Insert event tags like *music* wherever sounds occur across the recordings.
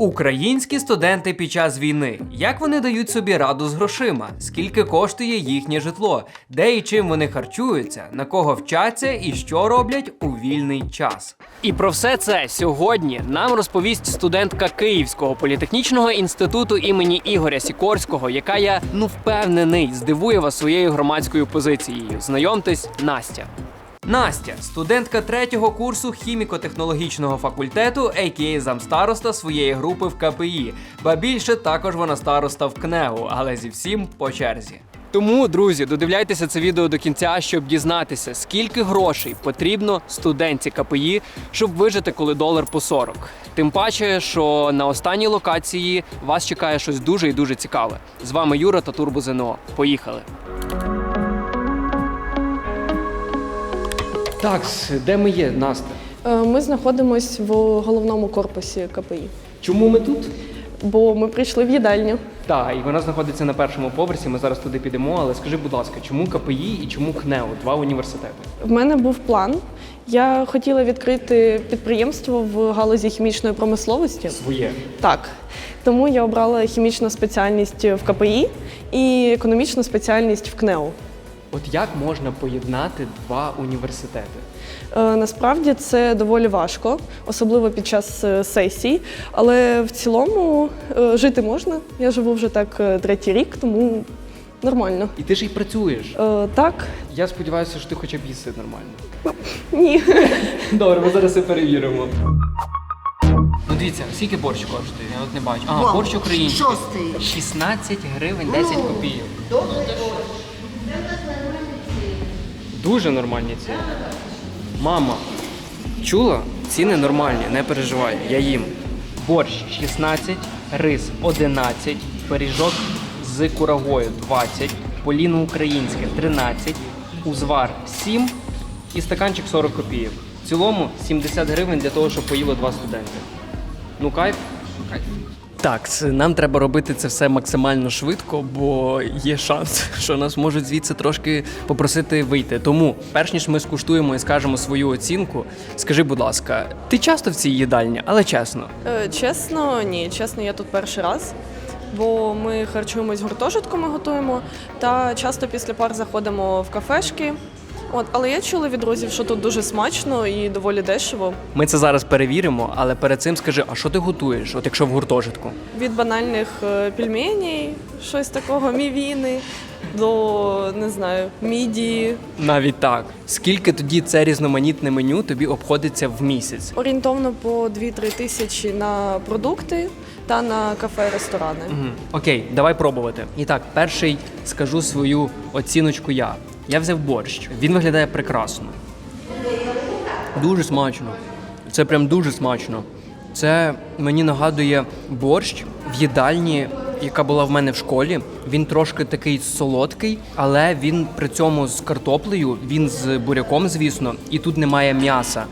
Українські студенти під час війни. Як вони дають собі раду з грошима? Скільки коштує їхнє житло? Де і чим вони харчуються? На кого вчаться і що роблять у вільний час? І про все це сьогодні нам розповість студентка Київського політехнічного інституту імені Ігоря Сікорського, яка я ну впевнений здивує вас своєю громадською позицією. Знайомтесь, Настя. Настя, студентка третього курсу хіміко-технологічного факультету, а.к.а. замстароста своєї групи в КПІ. Ба більше також вона староста в КНЕУ, але зі всім по черзі. Тому, друзі, додивляйтеся це відео до кінця, щоб дізнатися, скільки грошей потрібно студентці КПІ, щоб вижити, коли долар по 40. Тим паче, що на останній локації вас чекає щось дуже і дуже цікаве. З вами Юра та Турбо ЗНО. Поїхали! Так, де ми є, Настя? Е, Ми знаходимося в головному корпусі КПІ, Чому ми тут? бо ми прийшли в їдальню. Так, і вона знаходиться на першому поверсі. Ми зараз туди підемо. Але скажи, будь ласка, чому КПІ і чому КНЕУ? Два університети? В мене був план. Я хотіла відкрити підприємство в галузі хімічної промисловості. Своє. Так. Тому я обрала хімічну спеціальність в КПІ і економічну спеціальність в КНЕУ. От як можна поєднати два університети? Е, Насправді це доволі важко, особливо під час е, сесій. Але в цілому е, жити можна. Я живу вже так третій рік, тому нормально. І ти ж і працюєш. Е, Так, Я сподіваюся, що ти хоча б їсти нормально. ні. Добре, ми зараз це перевіримо. Ну дивіться, скільки борщ коштує? Я от не бачу. А, борщ український. Шостий. 16 гривень 10 копійок. Дуже нормальні ціни. Мама, чула? Ціни нормальні, не переживай, я їм. Борщ 16, рис 11, пиріжок з курагою 20, поліно українське 13, узвар 7 і стаканчик 40 копійок. В цілому 70 гривень для того, щоб поїло два студенти. Ну кайф? Кайф. Так, нам треба робити це все максимально швидко, бо є шанс, *laughs* що нас можуть звідси трошки попросити вийти. Тому, перш ніж ми скуштуємо і скажемо свою оцінку, скажи, будь ласка, ти часто в цій їдальні, але чесно. Е, Чесно, ні, чесно, я тут перший раз. Бо ми харчуємось гуртожитку, ми готуємо, та часто після пар заходимо в кафешки. От, але я чула від друзів, що тут дуже смачно і доволі дешево. Ми це зараз перевіримо, але перед цим скажи, а що ти готуєш, от якщо в гуртожитку? Від банальних е, пельменей, щось такого, мівіни, до не знаю, мідії. Навіть так. Скільки тоді це різноманітне меню тобі обходиться в місяць? Орієнтовно по 2-3 тисячі на продукти та на кафе, ресторани. Мгм. Окей, давай пробувати. І так, перший скажу свою оціночку я. Я взяв борщ. Він виглядає прекрасно. Дуже смачно. Це прям дуже смачно. Це мені нагадує борщ в їдальні, яка була в мене в школі. Він трошки такий солодкий, але він при цьому з картоплею, він з буряком, звісно, і тут немає м'яса.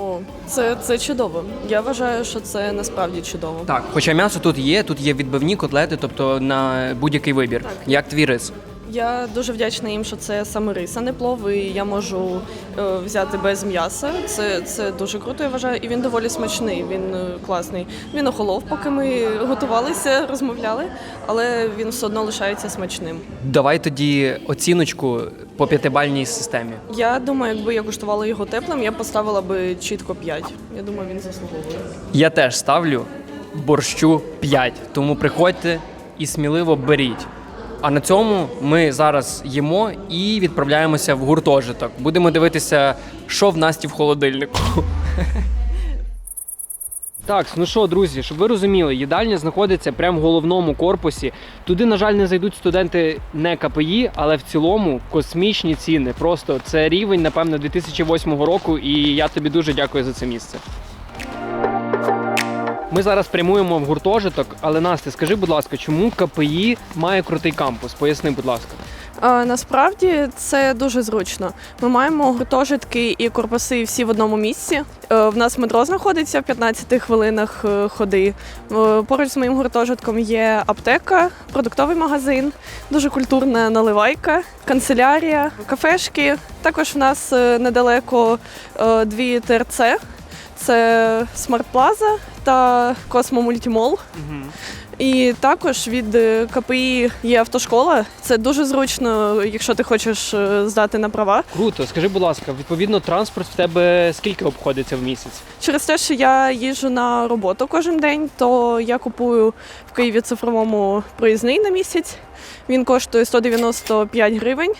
О, це, це чудово. Я вважаю, що це насправді чудово. Так, хоча м'ясо тут є, тут є відбивні котлети, тобто на будь-який вибір. Як твій рис? Я дуже вдячна їм, що це саме рис, а не плов, і я можу е, взяти без м'яса. Це, це дуже круто, я вважаю. І він доволі смачний, він е, класний. Він охолов, поки ми готувалися, розмовляли, але він все одно лишається смачним. Давай тоді оціночку по п'ятибальній системі. Я думаю, якби я куштувала його теплим, я поставила би чітко 5. Я думаю, він заслуговує. Я теж ставлю борщу 5, тому приходьте і сміливо беріть. А на цьому ми зараз їмо і відправляємося в гуртожиток. Будемо дивитися, що в Насті в холодильнику. *laughs* Так, ну що, друзі, щоб ви розуміли, їдальня знаходиться прямо в головному корпусі. Туди, на жаль, не зайдуть студенти не КПІ, але в цілому космічні ціни. Просто це рівень, напевно, 2008 року, і я тобі дуже дякую за це місце. Ми зараз прямуємо в гуртожиток, але Настя, скажи, будь ласка, чому КПІ має крутий кампус? Поясни, будь ласка. Насправді це дуже зручно. Ми маємо гуртожитки і корпуси всі в одному місці. Е, В нас метро знаходиться в 15 хвилинах е, ходи. Е, Поруч з моїм гуртожитком є аптека, продуктовий магазин, дуже культурна наливайка, канцелярія, кафешки. Також в нас недалеко дві ТРЦ. Це Смарт Плаза та Космомультимол. Угу. І також від е, КПІ є автошкола. Це дуже зручно, якщо ти хочеш е, здати на права. Круто, скажи, будь ласка, відповідно, транспорт в тебе скільки обходиться в місяць? Через те, що я їжджу на роботу кожен день, то я купую в Києві цифровому проїзний на місяць. Він коштує 195 гривень.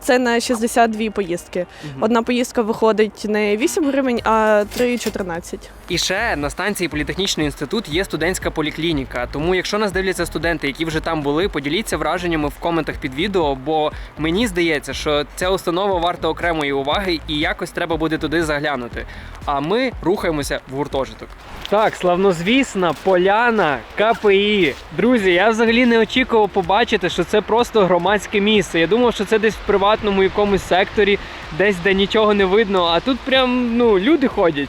Це на 62 поїздки. Одна поїздка виходить не 8 гривень, а 3,14. І ще на станції політехнічний інститут є студентська поліклініка. Тому, якщо нас дивляться студенти, які вже там були, поділіться враженнями в коментах під відео, бо мені здається, що ця установа варта окремої уваги і якось треба буде туди заглянути. А ми рухаємося в гуртожиток. Так, славнозвісна поляна КПІ. Друзі, я взагалі не очікував побачити, що це просто громадське місце. Я думав, що це десь в приватному якомусь секторі, десь де нічого не видно, а тут прям ну люди ходять.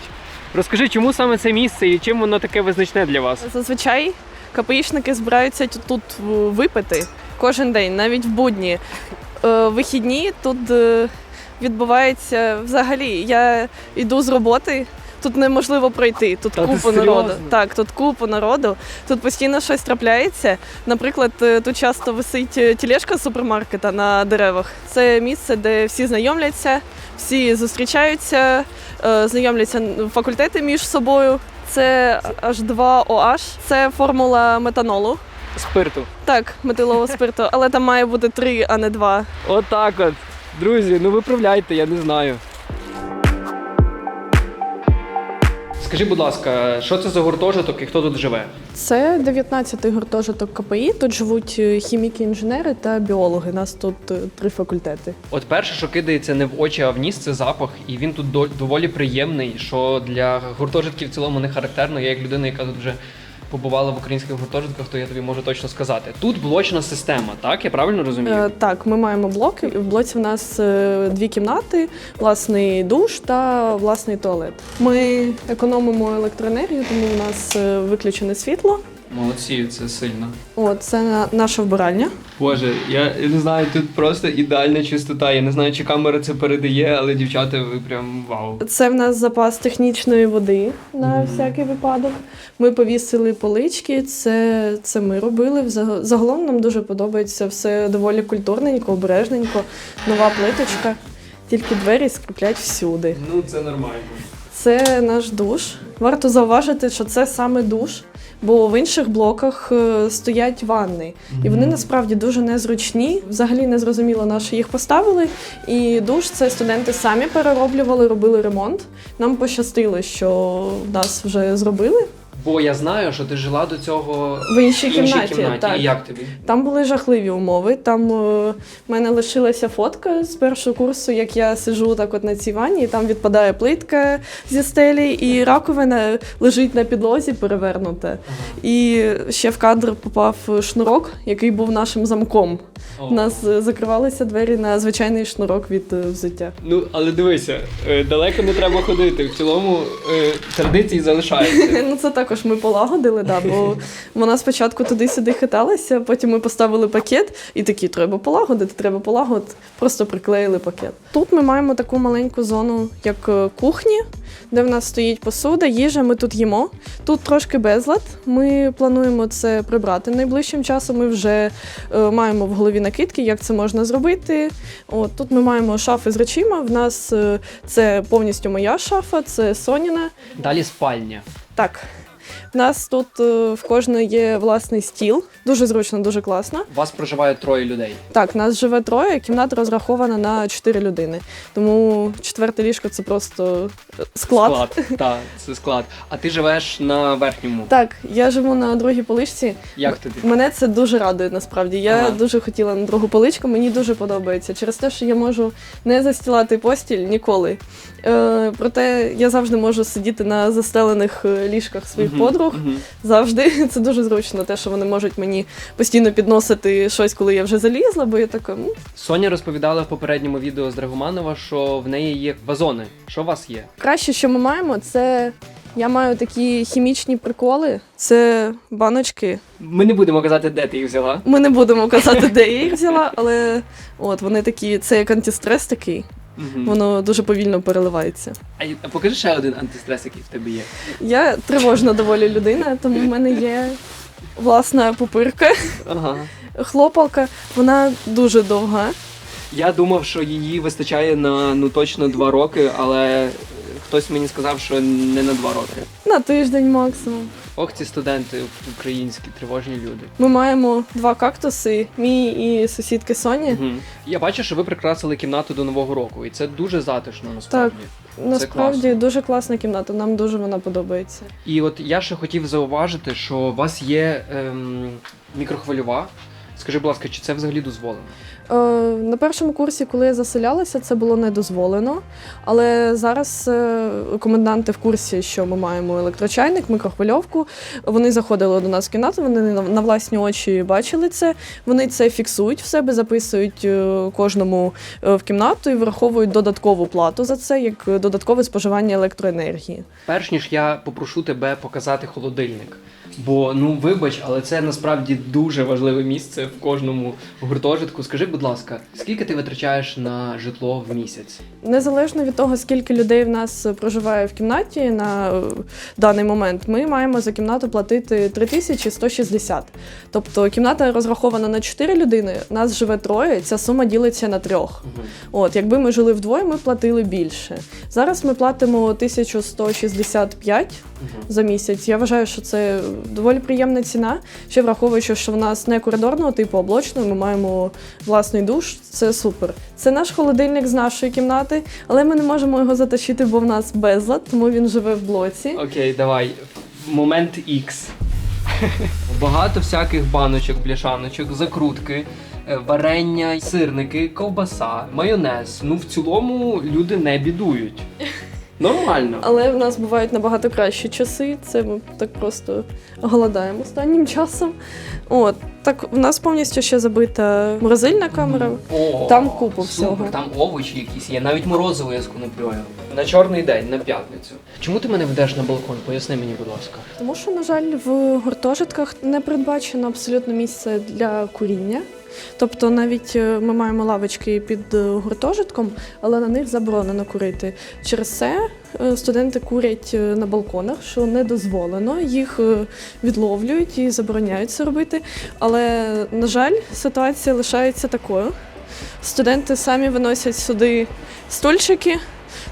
Розкажи, чому саме це місце і чим воно таке визначне для вас? Зазвичай КПІшники збираються тут випити кожен день, навіть в будні. Е, Вихідні тут е, відбувається взагалі. Я йду з роботи. Тут неможливо пройти, тут Та ти купа народу. Так, тут купа народу. Тут постійно щось трапляється. Наприклад, е, тут часто висить е, тележка з супермаркета на деревах. Це місце, де всі знайомляться, всі зустрічаються, е, знайомляться факультети між собою. Це H2OH, це формула метанолу. Спирту. Так, метилового спирту, але там має бути три, а не два. Отак от. Друзі, ну виправляйте, я не знаю. Скажи, будь ласка, що це за гуртожиток і хто тут живе? Це 19-й гуртожиток КПІ. Тут живуть е, хіміки, інженери та біологи. Нас тут е, три факультети. От перше, що кидається не в очі, а в ніс, це запах, і він тут доволі приємний, що для гуртожитків в цілому не характерно. Я як людина, яка тут вже побувала в українських гуртожитках, то я тобі можу точно сказати. Тут блочна система, так? Я правильно розумію? Е, Так, ми маємо блоки. В блоці в нас е, дві кімнати, власний душ та власний туалет. Ми економимо електроенергію, тому у нас е, виключене світло. Молодці, це сильно. От це на- наша вбиральня. Боже, я не знаю, тут просто ідеальна чистота. Я не знаю, чи камера це передає, але дівчата, ви прям вау. Це в нас запас технічної води на всякий випадок. Ми повісили полички, це, це ми робили. Взаг- Загалом нам дуже подобається все доволі культурненько, обережненько, нова плиточка. Тільки двері скріплять всюди. Ну це нормально. Це наш душ. Варто зауважити, що це саме душ, бо в інших блоках е, стоять ванни. І вони насправді дуже незручні. Взагалі не зрозуміло, на що їх поставили. І душ це студенти самі перероблювали, робили ремонт. Нам пощастило, що нас вже зробили. Бо я знаю, що ти жила до цього В іншій в іншій кімнаті, кімнаті. так. І як тобі? Там були жахливі умови. Там е, в мене лишилася фотка з першого курсу, як я сиджу так от на цій ванні, і там відпадає плитка зі стелі, і раковина лежить на підлозі перевернута. І ще в кадр попав шнурок, який був нашим замком. У нас е, закривалися двері на звичайний шнурок від е, взуття. Ну, але дивися, е, далеко не треба ходити. В цілому е, традиції залишаються. *laughs* Ну це також ми полагодили, да, бо *laughs* вона спочатку туди-сюди хиталася, потім ми поставили пакет і такі треба полагодити, треба полагодити. Просто приклеїли пакет. Тут ми маємо таку маленьку зону, як е, кухні, де в нас стоїть посуда, їжа. Ми тут їмо. Тут трошки безлад. Ми плануємо це прибрати найближчим часом. Ми вже е, маємо в голові накидки, як це можна зробити. От тут ми маємо шафи з речима. В нас е, це повністю моя шафа, це Соніна. Далі спальня. Так. У нас тут е, в кожної є власний стіл. Дуже зручно, дуже класно. У вас проживає троє людей. Так, нас живе троє, кімната розрахована на чотири людини. Тому четверте ліжко це просто е, склад. Склад. Так, це склад. А ти живеш на верхньому. Так, я живу на другій поличці. Як тобі? Мене це дуже радує насправді. Я Ага. дуже хотіла на другу поличку, мені дуже подобається. Через те, що я можу не застілати постіль ніколи. Е, проте я завжди можу сидіти на застелених е, ліжках своїх подруг. Завжди *laughs* це дуже зручно, те, що вони можуть мені постійно підносити щось, коли я вже залізла, бо я така. «М, Соня розповідала в попередньому відео з Драгоманова, що в неї є вазони. Що у вас є? Краще, що ми маємо, це я маю такі хімічні приколи. Це баночки. Ми не будемо казати, де ти їх взяла. Ми не будемо казати, де я їх взяла, але от вони такі, це як антистрес такий. Воно дуже повільно переливається. А а покажи ще один антистрес, який в тебе є. Я тривожна доволі людина, тому в мене є власна пупирка, Ага. хлопалка. Вона дуже довга. Я думав, що її вистачає на ну точно два роки, але хтось мені сказав, що не на два роки. На тиждень максимум. Ох, ці студенти українські, тривожні люди. Ми маємо два кактуси, мій і сусідки Соні. Угу. Я бачу, що ви прикрасили кімнату до нового року, і це дуже затишно насправді. Насправді класно. дуже класна кімната, нам дуже вона подобається. І от я ще хотів зауважити, що у вас є ем, мікрохвильова. Скажи, будь ласка, чи це взагалі дозволено? Е, на першому курсі, коли я заселялася, це було не дозволено. Але зараз е, коменданти в курсі, що ми маємо електрочайник, мікрохвильовку. Вони заходили до нас в кімнату, вони на, на власні очі бачили це. Вони це фіксують в себе, записують е, кожному е, в кімнату і враховують додаткову плату за це, як додаткове споживання електроенергії. Перш ніж я попрошу тебе показати холодильник. Бо ну вибач, але це насправді дуже важливе місце в кожному гуртожитку. Скажи, будь ласка, скільки ти витрачаєш на житло в місяць? Незалежно від того, скільки людей в нас проживає в кімнаті на е, даний момент, ми маємо за кімнату платити 3160. Тобто кімната розрахована на 4 людини, нас живе троє, ця сума ділиться на трьох. От, якби ми жили вдвоє, ми платили більше. Зараз ми платимо 1165 за місяць. Я вважаю, що це доволі приємна ціна. Ще враховуючи, що в нас не коридорного типу, а блочного, ми маємо власний душ. Це супер. Це наш холодильник з нашої кімнати, але ми не можемо його затащити, бо в нас безлад, тому він живе в блоці. Окей, давай. Момент X. Багато всяких баночок, бляшаночок, закрутки, е, варення, сирники, ковбаса, майонез. Ну, в цілому люди не бідують. Нормально. Але в нас бувають набагато кращі часи. Це ми так просто голодаємо останнім часом. От так в нас повністю ще забита морозильна камера. О, Там супер, всього. Там овочі якісь є, навіть морозиво я з. На чорний день, на п'ятницю. Чому ти мене ведеш на балкон? Поясни мені, будь ласка. Тому що, на жаль, в гуртожитках не передбачено абсолютно місце для куріння. Тобто навіть е, ми маємо лавочки під е, гуртожитком, але на них заборонено курити. Через це е, студенти курять на балконах, що не дозволено. Їх відловлюють і забороняють це робити. Але, на жаль, ситуація лишається такою. Студенти самі виносять сюди стульчики,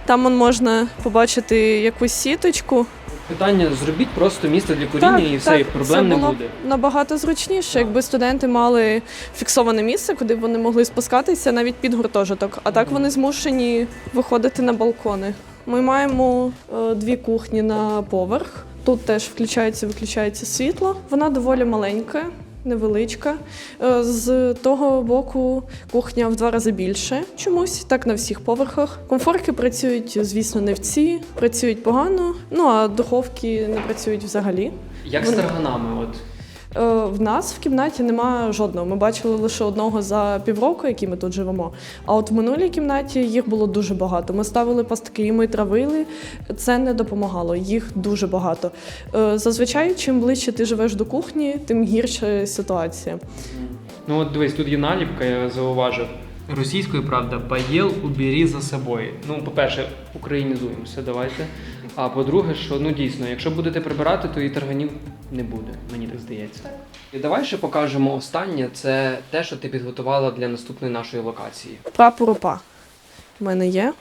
там можна побачити якусь сіточку. Питання: зробіть просто місце для куріння і все, і проблем це не було б буде. Набагато зручніше, якби студенти мали фіксоване місце, куди б вони могли спускатися навіть під гуртожиток. А так вони змушені виходити на балкони. Ми маємо е, дві кухні на поверх. Тут теж включається виключається світло. Вона доволі маленька. Невеличка. Е, З того боку кухня в два рази більше чомусь, так на всіх поверхах. Комфорки працюють, звісно, не в ці, працюють погано, ну а духовки не працюють взагалі. Як з тарганами, от. Е, В нас в кімнаті немає жодного. Ми бачили лише одного за півроку, який ми тут живемо. А от в минулій кімнаті їх було дуже багато. Ми ставили пастки, ми травили. Це не допомагало. Їх дуже багато. Е, Зазвичай, чим ближче ти живеш до кухні, тим гірша ситуація. Ну от дивись, тут є наліпка, я зауважив. Російською правда, поїл, убері за собою. Ну, по-перше, українізуємося, давайте. А по-друге, що ну дійсно, якщо будете прибирати, то і тарганів не буде, мені так здається. І давай ще покажемо останнє. Це те, що ти підготувала для наступної нашої локації. Прапор УПА в мене є.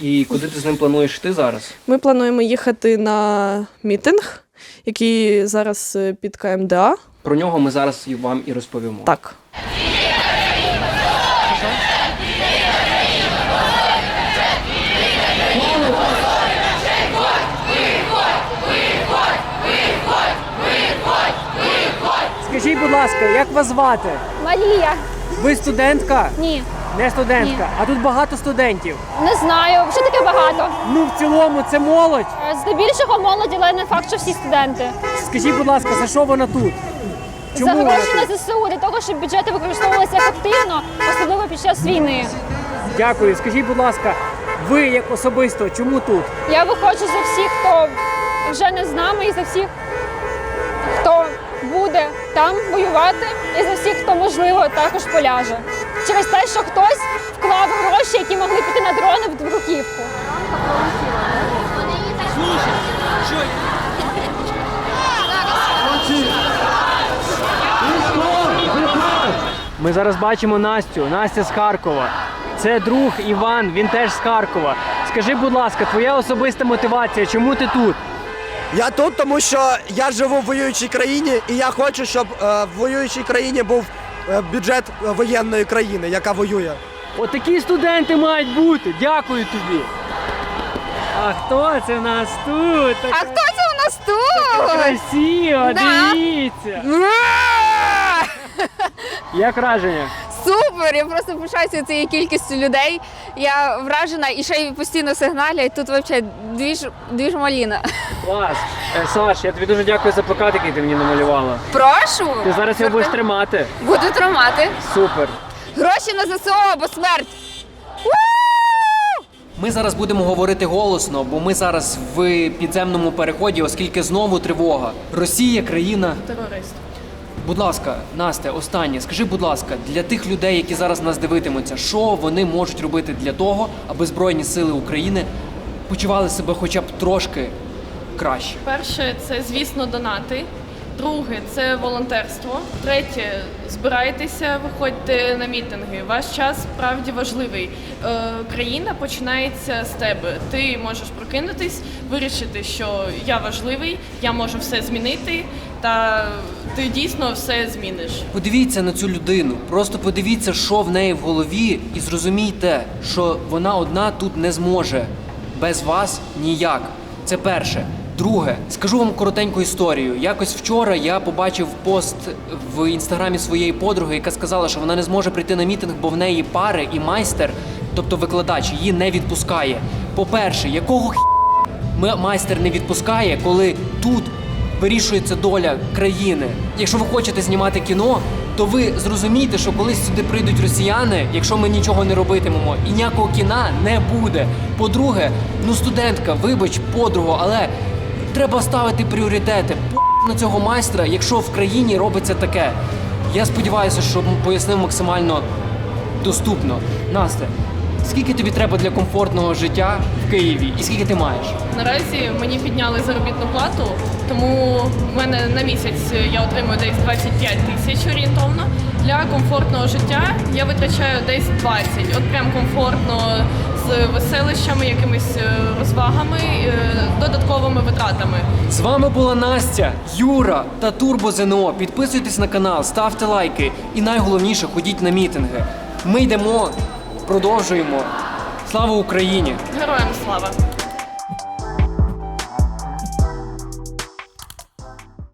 І куди ти з ним плануєш йти зараз? Ми плануємо їхати на мітинг, який зараз е, під КМДА. Про нього ми зараз і вам і розповімо. Так. Скажіть, будь ласка, як вас звати? Марія, Ви студентка? ні, Не студентка, Ні. а тут багато студентів. не знаю. Що таке багато? Ну в цілому це молодь. Е, Здебільшого молоді, але не факт, що всі студенти. Скажіть, будь ласка, за що вона тут? За гроші на ЗСУ для того, щоб бюджети використовувалися ефективно, особливо під час війни. Дякую. Скажіть, будь ласка, ви як особисто, чому тут? Я виходжу за всіх, хто вже не з нами, і за всіх, хто буде там воювати, і за всіх, хто можливо також поляже. через те, що хтось вклав гроші, які могли піти на дрони в бруківку. Ми зараз бачимо Настю. Настя з Харкова. Це друг Іван, він теж з Харкова. Скажи, будь ласка, твоя особиста мотивація, чому ти тут? Я тут, тому що я живу в воюючій країні, і я хочу, щоб е, в воюючій країні був е, бюджет е, воєнної країни, яка воює. Отакі студенти мають бути. Дякую тобі. А хто це в нас тут? А хто це у нас тут? Красиво, дивіться. Як враження? Супер! Я просто пишаюся цією кількістю людей. Я вражена і ще й постійно сигналять. Тут взагалі двіж, двіж маліна. Клас. Е, Саш, я тобі дуже дякую за плакат, який ти мені намалювала. Прошу! Ти зараз його будеш тримати. Буду тримати. Супер. Гроші на ЗСО або смерть. Ми зараз будемо говорити голосно, бо ми зараз в підземному переході, оскільки знову тривога. Росія країна. Терорист. Будь ласка, Настя, останнє, скажи, будь ласка, для тих людей, які зараз нас дивитимуться, що вони можуть робити для того, аби Збройні Сили України почували себе хоча б трошки краще. Перше, це звісно донати. Друге це волонтерство. Третє збирайтеся, виходьте на мітинги. Ваш час справді важливий. Е, країна починається з тебе. Ти можеш прокинутись, вирішити, що я важливий, я можу все змінити, та ти дійсно все зміниш. Подивіться на цю людину, просто подивіться, що в неї в голові, і зрозумійте, що вона одна тут не зможе. Без вас ніяк. Це перше. Друге, скажу вам коротеньку історію. Якось вчора я побачив пост в інстаграмі своєї подруги, яка сказала, що вона не зможе прийти на мітинг, бо в неї пари і майстер, тобто викладач, її не відпускає. По-перше, якого х... М- майстер не відпускає, коли тут вирішується доля країни. Якщо ви хочете знімати кіно, то ви зрозумієте, що колись сюди прийдуть росіяни, якщо ми нічого не робитимемо, і ніякого кіна не буде. По-друге, ну студентка, вибач, подругу, але треба ставити пріоритети. По на цього майстра, якщо в країні робиться таке. Я сподіваюся, що пояснив максимально доступно. Настя, скільки тобі треба для комфортного життя в Києві, і скільки ти маєш? Наразі мені підняли заробітну плату, тому в мене на місяць я отримую десь 25 тисяч орієнтовно. Для комфортного життя я витрачаю десь 20. От прям комфортно з веселищами, якимись е, розвагами, е, додатковими витратами. З вами була Настя, Юра та Турбо ЗНО. Підписуйтесь на канал, ставте лайки і найголовніше ходіть на мітинги. Ми йдемо, продовжуємо. Слава Україні! Героям слава!